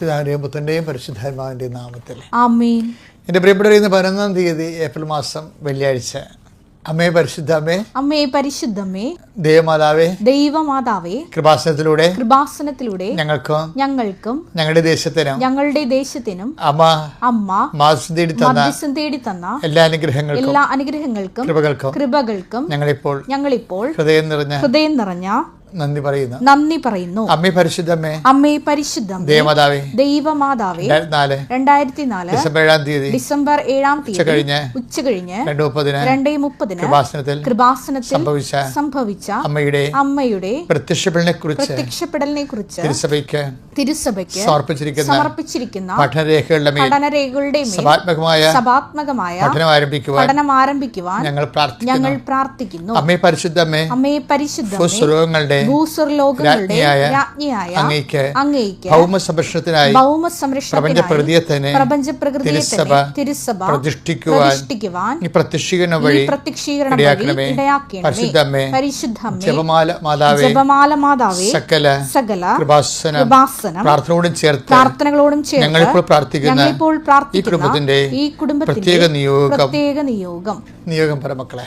പിതാവിന്റെയും പുത്രന്റെയും പരിശുദ്ധാത്മാവിന്റെയും നാമത്തിൽ. എന്റെ പ്രിയപ്പെട്ടവർ ഇന്ന് പതിനൊന്നാം തീയതി ഏപ്രിൽ മാസം വെള്ളിയാഴ്ച. അമ്മേ പരിശുദ്ധ അമ്മേ പരിശുദ്ധമേ. ദേവമാതാവേ. ദൈവമാതാവേ. കൃപാസനത്തിലൂടെ. കൃപാസനത്തിലൂടെ ഞങ്ങൾക്കും. ഞങ്ങൾക്കും. ഞങ്ങളുടെ ദേശത്തിനും. ഞങ്ങളുടെ ദേശത്തിനും. അമ്മ. അമ്മ. മാസം തേടി തന്ന തേടി തന്ന എല്ലാ അനുഗ്രഹങ്ങൾക്കും. എല്ലാ അനുഗ്രഹങ്ങൾക്കും. കൃപകൾക്കും. കൃപകൾക്കും. ഞങ്ങളിപ്പോൾ ഞങ്ങളിപ്പോൾ ഹൃദയം നിറഞ്ഞ ഹൃദയം നിറഞ്ഞ നന്ദി പറയുന്നു. നന്ദി പറയുന്നു. അമ്മേ പരിശുദ്ധമ്മേ അമ്മേ പരിശുദ്ധം ദേവമാതാവേ. ദൈവമാതാവേ. രണ്ടായിരത്തി നാല് ഡിസംബർ ഏഴാം തീയതി. ഡിസംബർ ഏഴാം തീയതി. കഴിഞ്ഞ്. ഉച്ച കഴിഞ്ഞ്. രണ്ട് മുപ്പതിന് രണ്ടേ മുപ്പതിന് കൃപാസനത്തിൽ കൃപാസനത്തിൽ സംഭവിച്ച സംഭവിച്ച അമ്മയുടെ അമ്മയുടെ പ്രത്യക്ഷപ്പെടലിനെ കുറിച്ച് പ്രത്യക്ഷപ്പെടലിനെ കുറിച്ച് തിരുസഭയ്ക്ക് തിരുസഭയ്ക്ക് സമർപ്പിച്ചിരിക്കുന്ന സമർപ്പിച്ചിരിക്കുന്ന പഠനരേഖകളുടെ പഠനരേഖകളുടെ സഭാത്മകമായ സഭാത്മകമായ പഠനം ആരംഭിക്കുവാൻ പഠനം ആരംഭിക്കുവാൻ ഞങ്ങൾ പ്രാർത്ഥിക്കുന്നു. ഞങ്ങൾ പ്രാർത്ഥിക്കുന്നു. അമ്മേ പരിശുദ്ധമ്മേ അമ്മേ പരിശുദ്ധ ഭൂസ്വർലോകങ്ങളുടെ രാജ്ഞിയായ അങ്ങേക്ക് ഭൗമ സംരക്ഷണത്തിനായി ഭൗമ പ്രപഞ്ച സംരക്ഷണത്തിനായി പ്രകൃതിയെ തന്നെ പ്രപഞ്ച പ്രകൃതിയെ തിരുസഭ പ്രതിഷ്ഠിക്കുവാൻ ഈ പ്രത്യക്ഷീകരണം വഴി പ്രത്യക്ഷീകരണം ഇടയാക്കണമേ. പരിശുദ്ധമ്മേ പരിശുദ്ധമ്മേ ജപമാല മാതാവേ ജപമാല മാതാവേ സകല സകല കൃപാസനം പ്രാർത്ഥനകളോടും ചേർത്ത് പ്രാർത്ഥനകളോടും ചേർത്ത് ഞങ്ങളിപ്പോൾ പ്രാർത്ഥിക്കുന്ന ഈ കുടുംബത്തിന്റെ ഈ കുടുംബത്തിന്റെ പ്രത്യേക നിയോഗം. പ്രത്യേക നിയോഗം. നിയോഗം പരമക്കളെ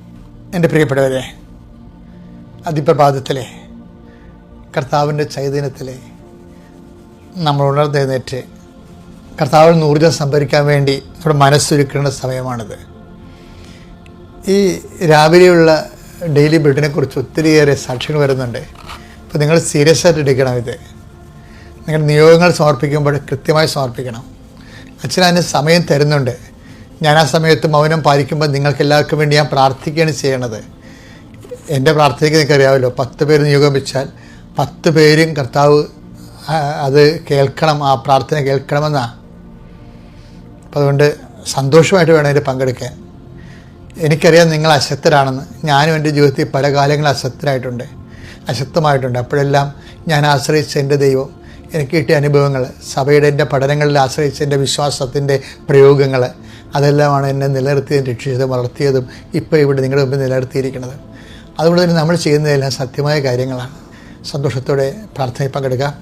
എന്റെ പ്രിയപ്പെട്ടവരെ അതിപ്രഭാതത്തിലെ കർത്താവിന്റെ ചൈതന്യത്തിലെ നമ്മൾ ഉണർന്നെഴുന്നേറ്റ് കർത്താവിൽ നിന്ന് ഊർജം സംഭരിക്കാൻ വേണ്ടി നമ്മുടെ മനസ്സൊരുക്കേണ്ട സമയമാണിത്. ഈ രാവിലെയുള്ള ഡെയിലി ബ്രെഡിനെ കുറിച്ച് ഒത്തിരിയേറെ സാക്ഷ്യങ്ങൾ വരുന്നുണ്ട്. അപ്പോൾ നിങ്ങൾ സീരിയസ് ആയിട്ട് എടുക്കണം ഇത്. നിങ്ങളുടെ നിയോഗങ്ങൾ സമർപ്പിക്കുമ്പോൾ കൃത്യമായി സമർപ്പിക്കണം. അച്ഛൻ സമയം തരുന്നുണ്ട്. ഞാൻ ആ സമയത്ത് മൗനം പാലിക്കുമ്പോൾ നിങ്ങൾക്ക് എല്ലാവർക്കും വേണ്ടി ഞാൻ പ്രാർത്ഥിക്കുകയാണ് ചെയ്യണത്. എന്റെ പ്രാർത്ഥനയ്ക്ക് നിങ്ങൾക്ക് അറിയാമല്ലോ പത്ത് പേര് നിയോഗം വെച്ചാൽ പത്ത് പേരും കർത്താവ് അത് കേൾക്കണം ആ പ്രാർത്ഥന കേൾക്കണമെന്നാണ് അപ്പം അതുകൊണ്ട് സന്തോഷമായിട്ട് വേണം അതിൽ പങ്കെടുക്കാൻ. എനിക്കറിയാം നിങ്ങൾ അശക്തരാണെന്ന്. ഞാനും എന്റെ ജീവിതത്തിൽ പല കാലങ്ങളും അശക്തരായിട്ടുണ്ട് അശക്തമായിട്ടുണ്ട്. അപ്പോഴെല്ലാം ഞാൻ ആശ്രയിച്ച എന്റെ ദൈവം എനിക്ക് കിട്ടിയ അനുഭവങ്ങൾ സഭയുടെ എന്റെ പഠനങ്ങളിൽ ആശ്രയിച്ച എന്റെ വിശ്വാസത്തിന്റെ പ്രയോഗങ്ങൾ അതെല്ലാമാണ് എന്നെ നിലനിർത്തിയതും രക്ഷിച്ചതും വളർത്തിയതും ഇപ്പോൾ ഇവിടെ നിങ്ങളുടെ മുമ്പിൽ നിലനിർത്തിയിരിക്കുന്നത്. അതുകൊണ്ട് തന്നെ നമ്മൾ ചെയ്യുന്നതെല്ലാം സത്യമായ കാര്യങ്ങളാണ്. സന്തോഷത്തോടെ പ്രാർത്ഥനയിൽ പങ്കെടുക്കാം.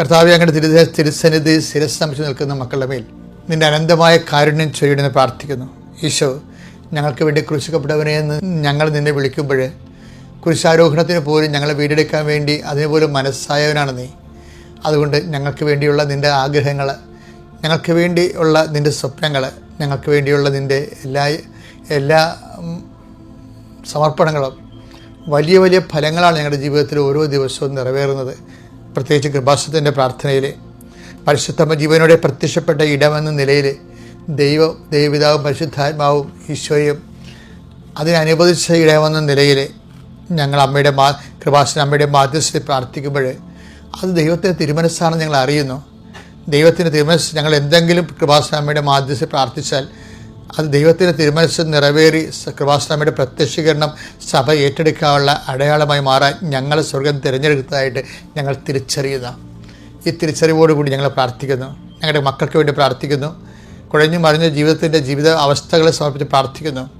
കർത്താവ് അങ്ങയുടെ തിരു തിരുസന്നിധി ശിരസ്സമിച്ച് നിൽക്കുന്ന മക്കളുടെ മേൽ നിന്റെ അനന്തമായ കാരുണ്യം ചൊരിയണമെന്ന് പ്രാർത്ഥിക്കുന്നു. ഈശോ ഞങ്ങൾക്ക് വേണ്ടി ക്രൂശിക്കപ്പെട്ടവനെ എന്ന് ഞങ്ങൾ നിന്നെ വിളിക്കുമ്പോൾ കുരിശാരോഹണത്തിന് പോലും ഞങ്ങളെ വീടെടുക്കാൻ വേണ്ടി അതിനുപോലും മനസ്സായവനാണ് നീ. അതുകൊണ്ട് ഞങ്ങൾക്ക് വേണ്ടിയുള്ള നിന്റെ ആഗ്രഹങ്ങൾ ഞങ്ങൾക്ക് വേണ്ടിയുള്ള നിന്റെ സ്വപ്നങ്ങൾ ഞങ്ങൾക്ക് വേണ്ടിയുള്ള നിന്റെ എല്ലാ എല്ലാ സമർപ്പണങ്ങളും വലിയ വലിയ ഫലങ്ങളാണ് ഞങ്ങളുടെ ജീവിതത്തിൽ ഓരോ ദിവസവും നിറവേറുന്നത്. പ്രത്യേകിച്ച് കൃപാസത്തിന്റെ പ്രാർത്ഥനയിൽ പരിശുദ്ധമ ജീവനോടെ പ്രത്യക്ഷപ്പെട്ട ഇടമെന്ന നിലയിൽ ദൈവം ദൈവപിതാവും പരിശുദ്ധാത്മാവും ഈശോയും അതിനനുവദിച്ച ഇടമെന്ന നിലയിൽ ഞങ്ങൾ അമ്മയുടെ മാ കൃപാസന അമ്മയുടെ മാധ്യസ്ഥയിൽ പ്രാർത്ഥിക്കുമ്പോൾ അത് ദൈവത്തിന്റെ തിരുമനസ്സാണെന്ന് ഞങ്ങൾ അറിയുന്നു. ദൈവത്തിന്റെ തിരുമനസ് ഞങ്ങൾ എന്തെങ്കിലും കൃപാസ്വാമിയുടെ മാധ്യസ്ഥ പ്രാർത്ഥിച്ചാൽ അത് ദൈവത്തിന്റെ തിരുമനസ് നിറവേറി കൃപാസ്വാമിയുടെ പ്രത്യക്ഷീകരണം സഭ ഏറ്റെടുക്കാനുള്ള അടയാളമായി മാറാൻ ഞങ്ങളെ സ്വർഗം തിരഞ്ഞെടുത്തതായിട്ട് ഞങ്ങൾ തിരിച്ചറിയുന്ന. ഈ തിരിച്ചറിവോടുകൂടി ഞങ്ങൾ പ്രാർത്ഥിക്കുന്നു. ഞങ്ങളുടെ മക്കൾക്ക് വേണ്ടി പ്രാർത്ഥിക്കുന്നു. കുഴഞ്ഞു മറിഞ്ഞ ജീവിതത്തിന്റെ ജീവിത അവസ്ഥകളെ സമർപ്പിച്ച് പ്രാർത്ഥിക്കുന്നു.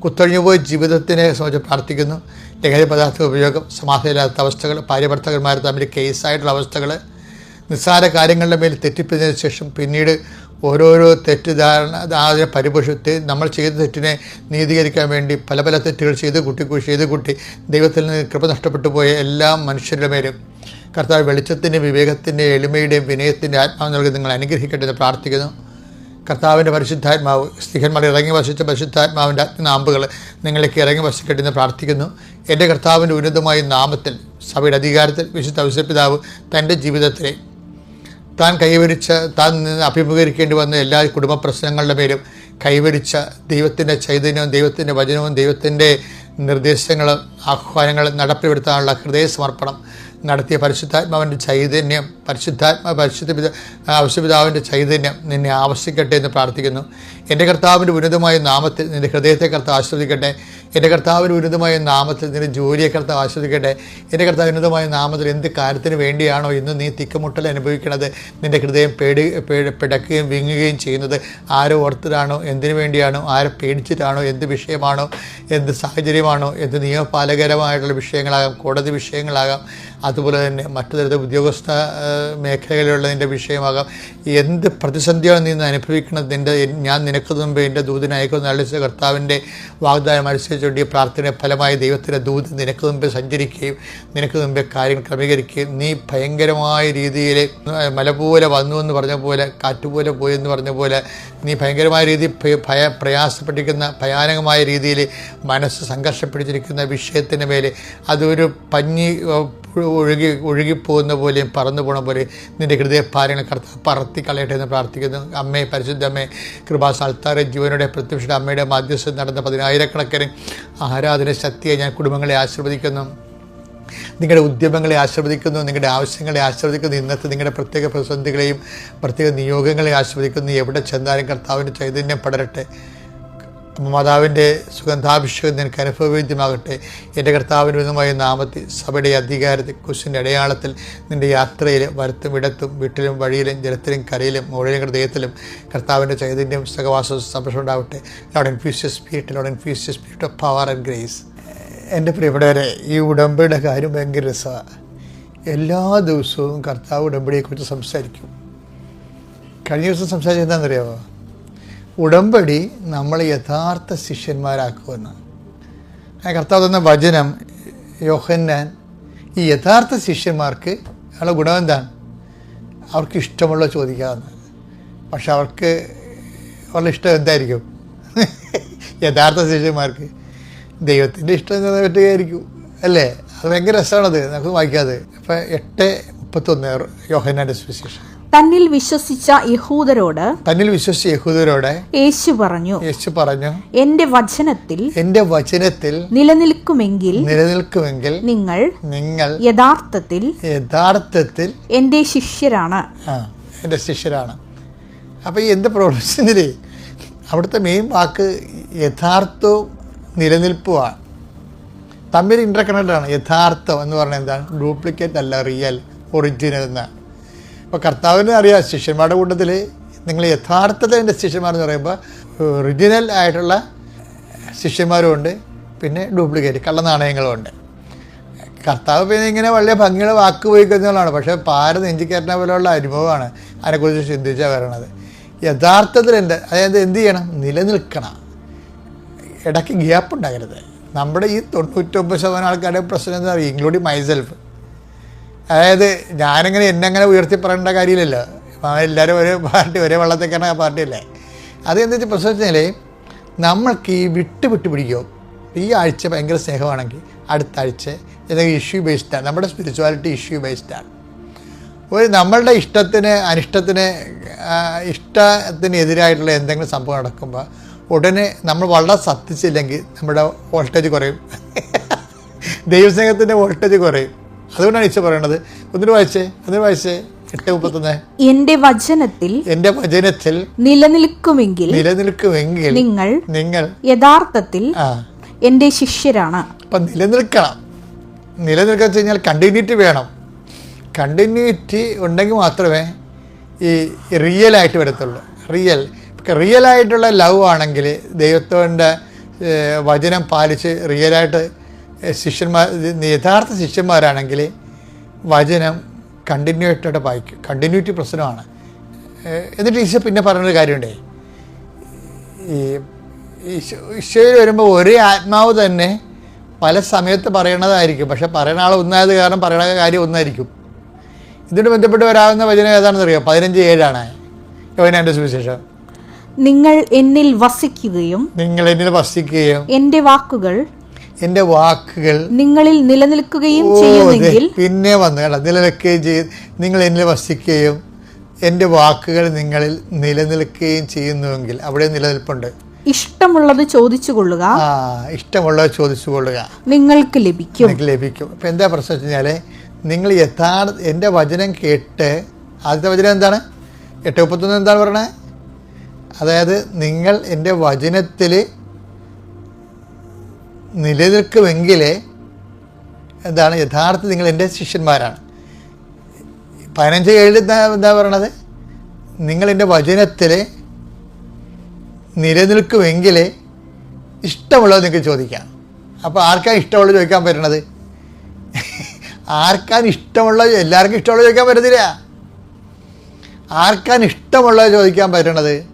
കുത്തൊഴിഞ്ഞു പോയ ജീവിതത്തിനെ സംബന്ധിച്ച് പ്രാർത്ഥിക്കുന്നു. ലഹരി പദാർത്ഥ ഉപയോഗം സമാധാനമില്ലാത്ത അവസ്ഥകൾ ഭാര്യഭർത്തകന്മാർ തമ്മിൽ കേസായിട്ടുള്ള അവസ്ഥകൾ നിസ്സാര കാര്യങ്ങളുടെ മേൽ തെറ്റിപ്പിച്ചതിന് ശേഷം പിന്നീട് ഓരോരോ തെറ്റിദ്ധാരണ അതിനെ പരിപോഷിച്ച് നമ്മൾ ചെയ്ത തെറ്റിനെ നീതീകരിക്കാൻ വേണ്ടി പല പല തെറ്റുകൾ ചെയ്ത് കുട്ടി ചെയ്ത് കുട്ടി ദൈവത്തിൽ നിന്ന് കൃപ നഷ്ടപ്പെട്ടു പോയ എല്ലാ മനുഷ്യരുടെ മേലും കർത്താവ് വെളിച്ചത്തിന്റെ വിവേകത്തിന്റെ എളിമയുടെയും വിനയത്തിന്റെ ആത്മാവ് നൽകി നിങ്ങൾ അനുഗ്രഹിക്കട്ടെ എന്ന് പ്രാർത്ഥിക്കുന്നു. കർത്താവിന്റെ പരിശുദ്ധാത്മാവ് സ്ത്രീഹന്മാർ ഇറങ്ങി വസിച്ച പരിശുദ്ധാത്മാവിന്റെ അഗ്നാമ്പുകൾ നിങ്ങളേക്ക് ഇറങ്ങി വസിക്കട്ടെ എന്ന് പ്രാർത്ഥിക്കുന്നു. എന്റെ കർത്താവിന്റെ ഉന്നതമായ നാമത്തിൽ സഭയുടെ അധികാരത്തിൽ വിശുദ്ധ ഔസപിതാവ് തന്റെ ജീവിതത്തിലെ താൻ കൈവരിച്ച താൻ നിന്ന് അഭിമുഖീകരിക്കേണ്ടി വന്ന എല്ലാ കുടുംബ പ്രശ്നങ്ങളുടെ പേരും കൈവരിച്ച ദൈവത്തിന്റെ ചൈതന്യവും ദൈവത്തിന്റെ വചനവും ദൈവത്തിന്റെ നിർദ്ദേശങ്ങളും ആഹ്വാനങ്ങളും നടപ്പിലെടുത്താനുള്ള ഹൃദയ സമർപ്പണം നടത്തിയ പരിശുദ്ധാത്മാവിന്റെ ചൈതന്യം പരിശുദ്ധാത്മ പരിശുദ്ധ പിത ഔഷപിതാവിന്റെ ചൈതന്യം നിന്നെ ആവശ്യിക്കട്ടെ എന്ന് പ്രാർത്ഥിക്കുന്നു. എന്റെ കർത്താവിന്റെ ഉന്നതമായ നാമത്തിൽ നിന്റെ ഹൃദയത്തെ കർത്താവ് ആസ്വദിക്കട്ടെ എന്റെ കർത്താവിന്റെ ഉന്നതമായ നാമത്തിൽ നിന്റെ ജോലിയെ കർത്താവ് ആസ്വദിക്കട്ടെ എന്റെ കർത്താവ് ഉന്നതമായ നാമത്തിൽ എന്ത് കാര്യത്തിന് വേണ്ടിയാണോ ഇന്ന് നീ തിക്കുമുട്ടൽ അനുഭവിക്കുന്നത്? നിന്റെ ഹൃദയം പേടി പിടക്കുകയും വിങ്ങുകയും ചെയ്യുന്നത് ആരോ ഓർത്തിട്ടാണോ? എന്തിനു വേണ്ടിയാണോ? ആരെ പേടിച്ചിട്ടാണോ? എന്ത് വിഷയമാണോ? എന്ത് സാഹചര്യമാണോ? എന്ത് നിയമപാലകരമായിട്ടുള്ള വിഷയങ്ങളാകാം കോടതി വിഷയങ്ങളാകാം. അതുപോലെ തന്നെ മറ്റു തരത്തിൽ ഉദ്യോഗസ്ഥ മേഖലകളിലുള്ളതിന്റെ വിഷയമാകാം. എന്ത് പ്രതിസന്ധിയാണ് നീ അനുഭവിക്കുന്നത്? നിന്റെ ഞാൻ നിനക്ക് മുമ്പ് എന്റെ ദൂതനയക്കുന്ന അളിച്ച കർത്താവിന്റെ വാഗ്ദാനം അനുസരിച്ചുകൊണ്ട് ഈ പ്രാർത്ഥന ഫലമായി ദൈവത്തിന്റെ ദൂത് നിനക്ക് മുമ്പ് സഞ്ചരിക്കുകയും നിനക്ക് മുമ്പേ കാര്യങ്ങൾ ക്രമീകരിക്കുകയും നീ ഭയങ്കരമായ രീതിയിൽ മല പോലെ വന്നു എന്ന് പറഞ്ഞ പോലെ കാറ്റുപോലെ പോയി എന്ന് പറഞ്ഞ പോലെ നീ ഭയങ്കരമായ രീതിയിൽ ഭയ- പ്രയാസപ്പെട്ടിരിക്കുന്ന ഭയാനകമായ രീതിയിൽ മനസ്സ് സംഘർഷപ്പെട്ടിരിക്കുന്ന വിഷയത്തിന് മേലെ അതൊരു പഞ്ഞി ഒഴുകി ഒഴുകിപ്പോകുന്ന പോലെയും പറന്നു പോണ പോലെ നിന്റെ ഹൃദയഭാരങ്ങൾ കറുത്ത പറത്തി കളയട്ടെ എന്ന് പ്രാർത്ഥിക്കുന്നു. അമ്മേ പരിശുദ്ധമ്മേ കൃപാസാൽത്താറെ ജീവനുടെ പ്രത്യക്ഷ അമ്മയുടെ മാധ്യസ്ഥം നടന്ന പതിനായിരക്കണക്കിന് ആരാധന ശക്തിയെ ഞാൻ കുടുംബങ്ങളെ ആശീർവദിക്കുന്നു. നിങ്ങളുടെ ഉദ്യമങ്ങളെ ആശീർവദിക്കുന്നു നിങ്ങളുടെ ആവശ്യങ്ങളെ ആശീർവദിക്കുന്നു. ഇന്നത്തെ നിങ്ങളുടെ പ്രത്യേക പ്രതിസന്ധികളെയും പ്രത്യേക നിയോഗങ്ങളെ ആശീർവദിക്കുന്നു. എവിടെ ചെന്നാലും കർത്താവിന്റെ ചൈതന്യം പടരട്ടെ. മാതാവിന്റെ സുഗന്ധാഭിഷേകം നിനക്ക് അനുഭവവേദ്യമാകട്ടെ എന്റെ കർത്താവിന്റെ വിധമായ നാമത്തിൽ സഭയുടെ അധികാരത്തിൽ കുശിന്റെ അടയാളത്തിൽ നിന്റെ യാത്രയിൽ വരത്തും ഇടത്തും വീട്ടിലും വഴിയിലും ജലത്തിലും കരയിലും മുകളിലും ഹൃദയത്തിലും കർത്താവിന്റെ ചൈതന്യം സഹവാസ സംരക്ഷണം ഉണ്ടാവട്ടെ. Lord infuse spirit lord infuse spirit of power and grace. എന്റെ പ്രിയപ്പെട്ടവരെ ഈ ഉടമ്പടിയുടെ കാര്യം ഭയങ്കര രസമാണ് എല്ലാ ദിവസവും കർത്താവ് ഉടമ്പടിയെക്കുറിച്ച് സംസാരിക്കും. കഴിഞ്ഞ ദിവസം സംസാരിച്ചത് എന്താണെന്നറിയാമോ ഉടമ്പടി നമ്മൾ യഥാർത്ഥ ശിഷ്യന്മാരാക്കുമെന്ന്. ആ കർത്താവ് തന്ന വചനം യോഹന്നാൻ ഈ യഥാർത്ഥ ശിഷ്യന്മാർക്ക് ഉള്ള ഗുണം എന്താണ്? അവർക്ക് ഇഷ്ടമുള്ള ചോദിക്കാമെന്ന് പക്ഷെ അവർക്ക് ഉള്ള ഇഷ്ടം എന്തായിരിക്കും? യഥാർത്ഥ ശിഷ്യന്മാർക്ക്. ദൈവത്തിന്റെ ഇഷ്ടം പറ്റുകയായിരിക്കും അല്ലേ? അത് ഭയങ്കര രസമാണത് നമുക്ക് വായിക്കാതെ. അപ്പം എട്ട് മുപ്പത്തൊന്ന് യോഹന്നാന്റെ സുവിശേഷം. തന്നിൽ വിശ്വസിച്ച യഹൂദരോട് തന്നിൽ വിശ്വസിച്ച യഹൂദരോട് യേശു പറഞ്ഞു യേശു പറഞ്ഞു എന്റെ വചനത്തിൽ എന്റെ വചനത്തിൽ നിലനിൽക്കുമെങ്കിൽ നിലനിൽക്കുമെങ്കിൽ നിങ്ങൾ നിങ്ങൾ യഥാർത്ഥത്തിൽ യഥാർത്ഥത്തിൽ എന്റെ ശിഷ്യരാണ്. എന്റെ ശിഷ്യരാണ്. അപ്പൊ ഈ എന്ത് പ്രൊഫഷനിൽ അവിടുത്തെ മെയിൻ വാക്ക് യഥാർത്ഥവും നിലനിൽപ്പുമാണ്. തമ്മിൽ ഇന്റർകണക്റ്റഡാണ് യഥാർത്ഥം എന്ന് പറഞ്ഞാൽ എന്താണ്? ഡ്യൂപ്ലിക്കേറ്റ് അല്ല റിയൽ ഒറിജിനൽ എന്നാണ്. അപ്പോൾ കർത്താവിനെ അറിയാം ശിഷ്യന്മാരുടെ കൂട്ടത്തിൽ നിങ്ങൾ യഥാർത്ഥത്തിൽ എന്റെ ശിഷ്യന്മാരെന്ന് പറയുമ്പോൾ ഒറിജിനൽ ആയിട്ടുള്ള ശിഷ്യന്മാരും ഉണ്ട് പിന്നെ ഡ്യൂപ്ലിക്കേറ്റ് കള്ളനാണയങ്ങളുമുണ്ട് കർത്താവ് പിന്നെ ഇങ്ങനെ വലിയ ഭംഗിയുള്ള വാക്ക് ഉപയോഗിക്കുന്നതാണ് പക്ഷേ പാര നെഞ്ചിക്കയറ്റുന്ന പോലെയുള്ള അനുഭവമാണ് അതിനെക്കുറിച്ച് ചിന്തിച്ചാൽ വരണത്. യഥാർത്ഥത്തിൽ എന്റെ അതായത് എന്ത് ചെയ്യണം? നിലനിൽക്കണം. ഇടയ്ക്ക് ഗ്യാപ്പ് ഉണ്ടാകരുത്. നമ്മുടെ ഈ തൊണ്ണൂറ്റൊമ്പത് ശതമാനം ആൾക്കാരുടെ പ്രശ്നം എന്താ പറയുക? ഇൻക്ലൂഡിങ് മൈസെൽഫ് അതായത് ഞാനിങ്ങനെ എന്നെ അങ്ങനെ ഉയർത്തി പറയേണ്ട കാര്യമില്ലല്ലോ. എല്ലാവരും ഒരേ പാർട്ടി ഒരേ വെള്ളത്തേക്കാണ് ആ പാർട്ടിയല്ലേ അത് എന്താ വെച്ചാൽ പ്രശ്നം വെച്ചാൽ നമ്മൾക്ക് ഈ വിട്ട് വിട്ട് പിടിക്കും. ഈ ആഴ്ച ഭയങ്കര സ്നേഹമാണെങ്കിൽ അടുത്ത ആഴ്ച ഏതെങ്കിലും ഇഷ്യൂ ബേസ്ഡാണ് നമ്മുടെ സ്പിരിച്വാലിറ്റി ഇഷ്യൂ ബേസ്ഡാണ് ഒരു നമ്മളുടെ ഇഷ്ടത്തിന് അനിഷ്ടത്തിന് ഇഷ്ടത്തിനെതിരായിട്ടുള്ള ഇഷ്ടത്തിന് എന്തെങ്കിലും സംഭവം നടക്കുമ്പോൾ ഉടനെ നമ്മൾ വളരെ സത്യിച്ചില്ലെങ്കിൽ നമ്മുടെ വോൾട്ടേജ് കുറയും. ദൈവസ്നേഹത്തിന്റെ വോൾട്ടേജ് കുറയും. അതുകൊണ്ടാണ് ഈശോ പറയണത്. ഒന്നിനു വായിച്ചേ ഒന്നിനു വായിച്ചേ. എട്ട് മുപ്പത്തൊന്ന്. എന്റെ വചനത്തിൽ എന്റെ വചനത്തിൽ നിലനിൽക്കുമെങ്കിൽ നിലനിൽക്കുമെങ്കിൽ നിങ്ങൾ നിങ്ങൾ യഥാർത്ഥത്തിൽ എന്റെ ശിഷ്യരാണ്. അപ്പം നിലനിൽക്കണം. നിലനിൽക്കുക വെച്ച് കഴിഞ്ഞാൽ കണ്ടിന്യൂറ്റി വേണം. കണ്ടിന്യൂറ്റി ഉണ്ടെങ്കിൽ മാത്രമേ ഈ റിയൽ ആയിട്ട് വരത്തുള്ളൂ. റിയൽ റിയൽ ആയിട്ടുള്ള ലവ് ആണെങ്കിൽ ദൈവത്തോന്റെ വചനം പാലിച്ച് റിയലായിട്ട് ശിഷ്യന്മാർ യഥാർത്ഥ ശിഷ്യന്മാരാണെങ്കിൽ വചനം കണ്ടിന്യൂറ്റായിട്ട് വായിക്കും. കണ്ടിന്യൂറ്റി പ്രശ്നമാണ്. എന്നിട്ട് ഈശോ പിന്നെ പറഞ്ഞൊരു കാര്യമുണ്ടേ. ഈ ഈശോ ഈശോയിൽ വരുമ്പോൾ ഒരേ ആത്മാവ് തന്നെ പല സമയത്ത് പറയണതായിരിക്കും. പക്ഷെ പറയുന്ന ആൾ ഒന്നായത് കാരണം പറയണ കാര്യം ഒന്നായിരിക്കും. ഇതിനോട് ബന്ധപ്പെട്ട് വരാവുന്ന വചനം ഏതാണെന്ന് അറിയാം പതിനഞ്ച് ഏഴാണ്. യോനാന്റെ സുവിശേഷം. നിങ്ങൾ എന്നിൽ വസിക്കുകയും നിങ്ങൾ എന്നിൽ വസിക്കുകയും എന്റെ വാക്കുകൾ എന്റെ വാക്കുകൾ നിങ്ങളിൽ നിലനിൽക്കുകയും ചെയ്യുമെങ്കിൽ പിന്നെ വന്നു കേട്ടോ. നിലനിൽക്കുകയും ചെയ്യും നിങ്ങൾ എന്നിൽ വസിക്കുകയും എന്റെ വാക്കുകൾ നിങ്ങളിൽ നിലനിൽക്കുകയും ചെയ്യുന്നുവെങ്കിൽ അവിടെ നിലനിൽപ്പുണ്ട്. ഇഷ്ടമുള്ളത് ചോദിച്ചു കൊള്ളുക ആ ഇഷ്ടമുള്ളത് ചോദിച്ചു കൊള്ളുക നിങ്ങൾക്ക് ലഭിക്കും. നിങ്ങൾക്ക് ലഭിക്കും. അപ്പം എന്താ പ്രശ്നം വെച്ച് കഴിഞ്ഞാൽ നിങ്ങൾ യഥാർത്ഥ എന്റെ വചനം കേട്ട് ആദ്യത്തെ വചനം എന്താണ്? എട്ട് മുപ്പത്തൊന്ന് എന്താണ് പറയണേ അതായത് നിങ്ങൾ എന്റെ വചനത്തിൽ നിലനിൽക്കുമെങ്കിൽ എന്താണ് യഥാർത്ഥത്തിൽ നിങ്ങൾ എന്റെ ശിഷ്യന്മാരാണ്. പതിനഞ്ച് ഏഴിൽ എന്താ എന്താ പറയണത്? നിങ്ങളെന്റെ വചനത്തിൽ നിലനിൽക്കുമെങ്കിൽ ഇഷ്ടമുള്ളത് നിങ്ങൾക്ക് ചോദിക്കാം. അപ്പോൾ ആർക്കാണ് ഇഷ്ടമുള്ളത് ചോദിക്കാൻ പറ്റണത്? ആർക്കാണ് ഇഷ്ടമുള്ളത് എല്ലാവർക്കും ഇഷ്ടമുള്ളത് ചോദിക്കാൻ പറ്റത്തില്ല. ആർക്കാണ് ഇഷ്ടമുള്ളത് ചോദിക്കാൻ പറ്റണത്?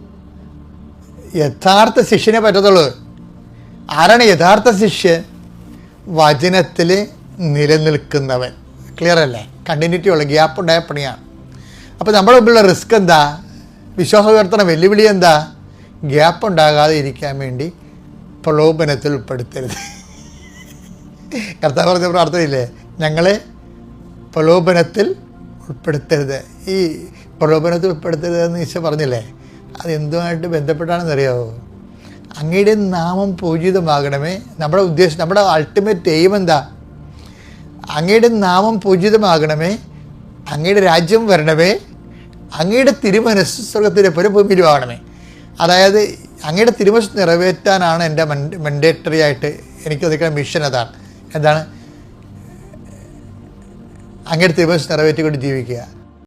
യഥാർത്ഥ ശിഷ്യനെ പറ്റത്തുള്ളൂ. ആരാണ് യഥാർത്ഥ ശിഷ്യൻ വചനത്തിൽ നിലനിൽക്കുന്നവൻ. ക്ലിയർ അല്ലേ? കണ്ടിന്യൂറ്റി ഉള്ള ഗ്യാപ്പ് ഉണ്ടായ പണിയാണ് അപ്പോൾ നമ്മുടെ മുമ്പിലുള്ള റിസ്ക് എന്താ? വിശ്വാസം ഉയർത്തണ വെല്ലുവിളി എന്താ? ഗ്യാപ്പ് ഉണ്ടാകാതെ ഇരിക്കാൻ വേണ്ടി പ്രലോഭനത്തിൽ ഉൾപ്പെടുത്തരുത്. കർത്താവ് പറഞ്ഞ പ്രാർത്ഥനയില്ലേ? ഞങ്ങളെ പ്രലോഭനത്തിൽ ഉൾപ്പെടുത്തരുത്. ഈ പ്രലോഭനത്തിൽ ഉൾപ്പെടുത്തരുത് എന്ന് ഈശോ പറഞ്ഞില്ലേ? അത് എന്തുമായിട്ട് ബന്ധപ്പെട്ടാണെന്ന് അറിയാമോ അങ്ങയുടെ നാമം പൂജിതമാകണമേ. നമ്മുടെ ഉദ്ദേശം നമ്മുടെ അൾട്ടിമേറ്റ് എയിം എന്താ? അങ്ങയുടെ നാമം പൂജിതമാകണമേ. അങ്ങയുടെ രാജ്യം വരണമേ. അങ്ങയുടെ തിരുമനസ് സ്വർഗത്തിന്റെ പുരഭൂമിയിലും ആകണമേ. അതായത് അങ്ങയുടെ തിരുമനസ് നിറവേറ്റാനാണ് എന്റെ മെൻഡേറ്ററി ആയിട്ട് എനിക്ക് ഒതുക്കുന്ന മിഷൻ അതാണ്. എന്താണ്? അങ്ങയുടെ തിരുമനസ് നിറവേറ്റിക്കൊണ്ട് ജീവിക്കുക.